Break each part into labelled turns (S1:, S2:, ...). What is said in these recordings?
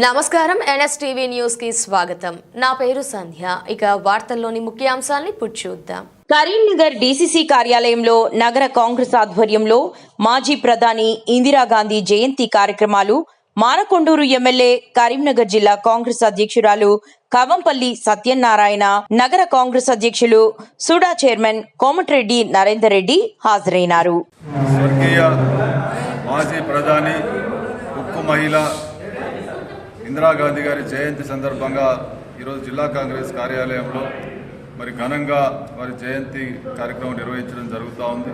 S1: నమస్కారం ఎన్ఎస్టీవీ న్యూస్కి స్వాగతం. నా పేరు సంధ్య. ఇక వార్తల్లోని ముఖ్యాంశాల్ని చూద్దాం.
S2: కరీంనగర్ డీసీసీ కార్యాలయంలో నగర కాంగ్రెస్ ఆధ్వర్యంలో మాజీ ప్రధాని ఇందిరాగాంధీ జయంతి కార్యక్రమాలు మానకొండూరు ఎమ్మెల్యే కరీంనగర్ జిల్లా కాంగ్రెస్ అధ్యక్షురాలు కవంపల్లి సత్యనారాయణ నగర కాంగ్రెస్ అధ్యక్షులు సుడా చైర్మన్ కోమటిరెడ్డి నరేందర్ రెడ్డి హాజరైనారు
S3: మాజీ ప్రధాని ఉక్కు మహిళ ఇందిరాగాంధీ గారి జయంతి సందర్భంగా ఈరోజు జిల్లా కాంగ్రెస్ కార్యాలయంలో మరి ఘనంగా వారి జయంతి కార్యక్రమం నిర్వహించడం జరుగుతూ ఉంది.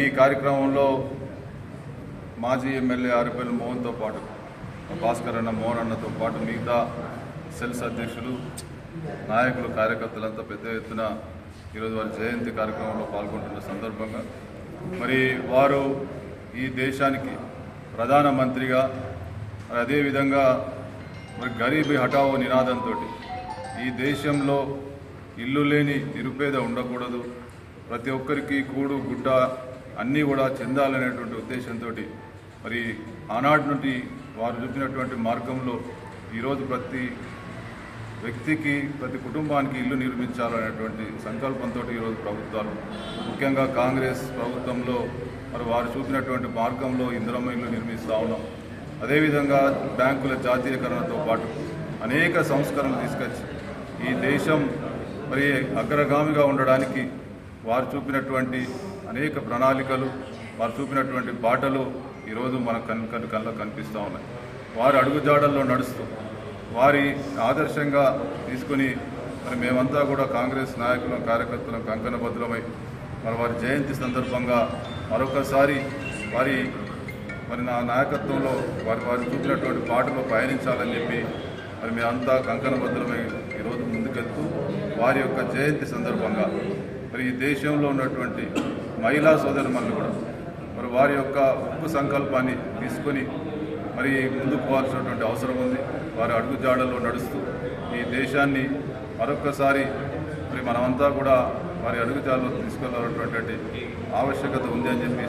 S3: ఈ కార్యక్రమంలో మాజీ ఎమ్మెల్యే ఆరిపల్లి మోహన్తో పాటు భాస్కర్ అన్న మోహన్ అన్నతో పాటు మిగతా సెల్స్ అధ్యక్షులు నాయకులు కార్యకర్తలంతా పెద్ద ఎత్తున ఈరోజు వారి జయంతి కార్యక్రమంలో పాల్గొంటున్న సందర్భంగా మరి వారు ఈ దేశానికి ప్రధానమంత్రిగా అదేవిధంగా మరి గరీబీ హఠావో నినాదంతో ఈ దేశంలో ఇల్లు లేని నిరుపేద ఉండకూడదు. ప్రతి ఒక్కరికి కూడు గుడ్డ అన్నీ కూడా చెందాలనేటువంటి ఉద్దేశంతో మరి ఆనాటి నుండి వారు చూపినటువంటి మార్గంలో ఈరోజు ప్రతి వ్యక్తికి ప్రతి కుటుంబానికి ఇల్లు నిర్మించాలనేటువంటి సంకల్పంతో ఈరోజు ప్రభుత్వాలు. ముఖ్యంగా కాంగ్రెస్ ప్రభుత్వంలో మరి వారు చూపినటువంటి మార్గంలో ఇందిరమ్మ ఇల్లు నిర్మిస్తూ ఉన్నాం. అదేవిధంగా బ్యాంకుల జాతీయకరణతో పాటు అనేక సంస్కరణలు తీసుకొచ్చి ఈ దేశం మరి అగ్రగామిగా ఉండడానికి వారు చూపినటువంటి అనేక ప్రణాళికలు వారు చూపినటువంటి బాటలు ఈరోజు మన కన్ కన్ కళ్ళ కనిపిస్తూ ఉన్నాయి. వారి అడుగుజాడల్లో నడుస్తూ వారి ఆదర్శంగా తీసుకుని మరి మేమంతా కూడా కాంగ్రెస్ నాయకులం కార్యకర్తలం కంకణబద్ధులమై మరి వారి జయంతి సందర్భంగా మరొకసారి వారి మరి నా నాయకత్వంలో వారి వారు చూపినటువంటి పాటలో పయనించాలని చెప్పి మరి మేమంతా కంకణబద్ధులమై ఈరోజు ముందుకెళ్తూ వారి యొక్క జయంతి సందర్భంగా మరి ఈ దేశంలో ఉన్నటువంటి మహిళా సోదరుమణులు కూడా మరి వారి యొక్క ఉప్పు సంకల్పాన్ని తీసుకొని మరి ముందుకు పోవాల్సినటువంటి అవసరం ఉంది. వారి అడుగుజాడల్లో నడుస్తూ ఈ దేశాన్ని మరొక్కసారి మరి మనమంతా కూడా వారి అడుగుజాడలో తీసుకెళ్ళాలన్నటువంటి ఆవశ్యకత ఉంది అని చెప్పి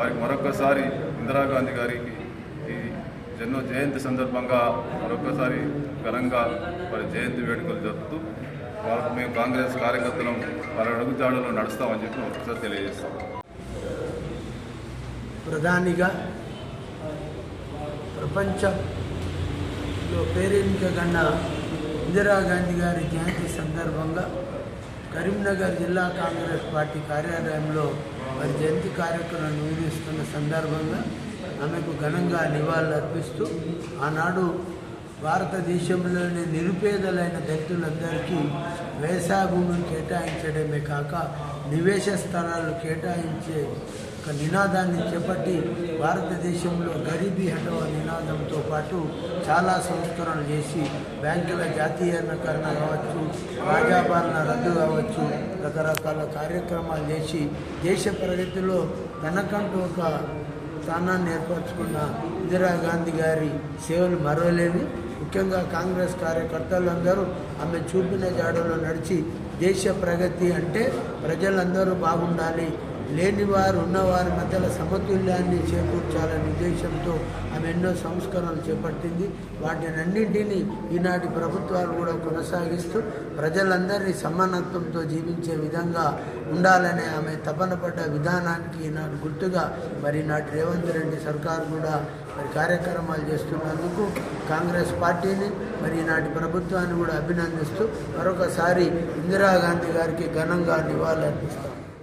S3: వారికి మరొకసారి ఇందిరాగాంధీ గారికి ఈ జన్మ జయంతి సందర్భంగా మరొకసారి ఘనంగా వారి జయంతి వేడుకలు జరుపుతూ వాళ్ళకు మేము కాంగ్రెస్ కార్యకర్తలం వారి అడుగుజాడలో నడుస్తామని చెప్పి ఒకసారి తెలియజేస్తాం.
S4: ప్రధానిగా ప్రపంచంలో పేరెన్నికగన్న ఇందిరాగాంధీ గారి జయంతి సందర్భంగా కరీంనగర్ జిల్లా కాంగ్రెస్ పార్టీ కార్యాలయంలో వారి జయంతి కార్యక్రమం నిర్వహిస్తున్న సందర్భంగా ఆమెకు ఘనంగా నివాళులు అర్పిస్తూ ఆనాడు భారతదేశంలోని నిరుపేదలైన దళితులందరికీ వ్యవసాయ భూమిని కేటాయించడమే కాక నివేశ స్థలాలు కేటాయించే ఒక నినాదాన్ని చేపట్టి భారతదేశంలో గరీబీ హటవ నినాదంతో పాటు చాలా సంస్కరణలు చేసి బ్యాంకుల జాతీయకరణ కావచ్చు రాజాపాలన రద్దు కావచ్చు రకరకాల కార్యక్రమాలు చేసి దేశ ప్రగతిలో తనకంటూ ఒక స్థానాన్ని ఏర్పరచుకున్న ఇందిరాగాంధీ గారి సేవలు మరవలేవి ముఖ్యంగా కాంగ్రెస్ కార్యకర్తలందరూ ఆమె చూపిన జాడలో నడిచి దేశ ప్రగతి అంటే ప్రజలందరూ బాగుండాలి లేనివారు ఉన్నవారి మధ్యలో సమతుల్యాన్ని చేకూర్చాలనే ఉద్దేశంతో ఆమె ఎన్నో సంస్కరణలు చేపట్టింది. వాటినన్నింటినీ ఈనాటి ప్రభుత్వాలు కూడా కొనసాగిస్తూ ప్రజలందరినీ సమానత్వంతో జీవించే విధంగా ఉండాలనే ఆమె తపన పడ్డ విధానానికి ఈనాడు గుర్తుగా మరి నాటి రేవంత్ రెడ్డి సర్కారు కూడా మరి కార్యక్రమాలు చేస్తున్నందుకు కాంగ్రెస్ పార్టీని మరి ఈనాటి ప్రభుత్వాన్ని కూడా అభినందిస్తూ మరొకసారి ఇందిరాగాంధీ గారికి ఘనంగా నివాళులర్పిస్తారు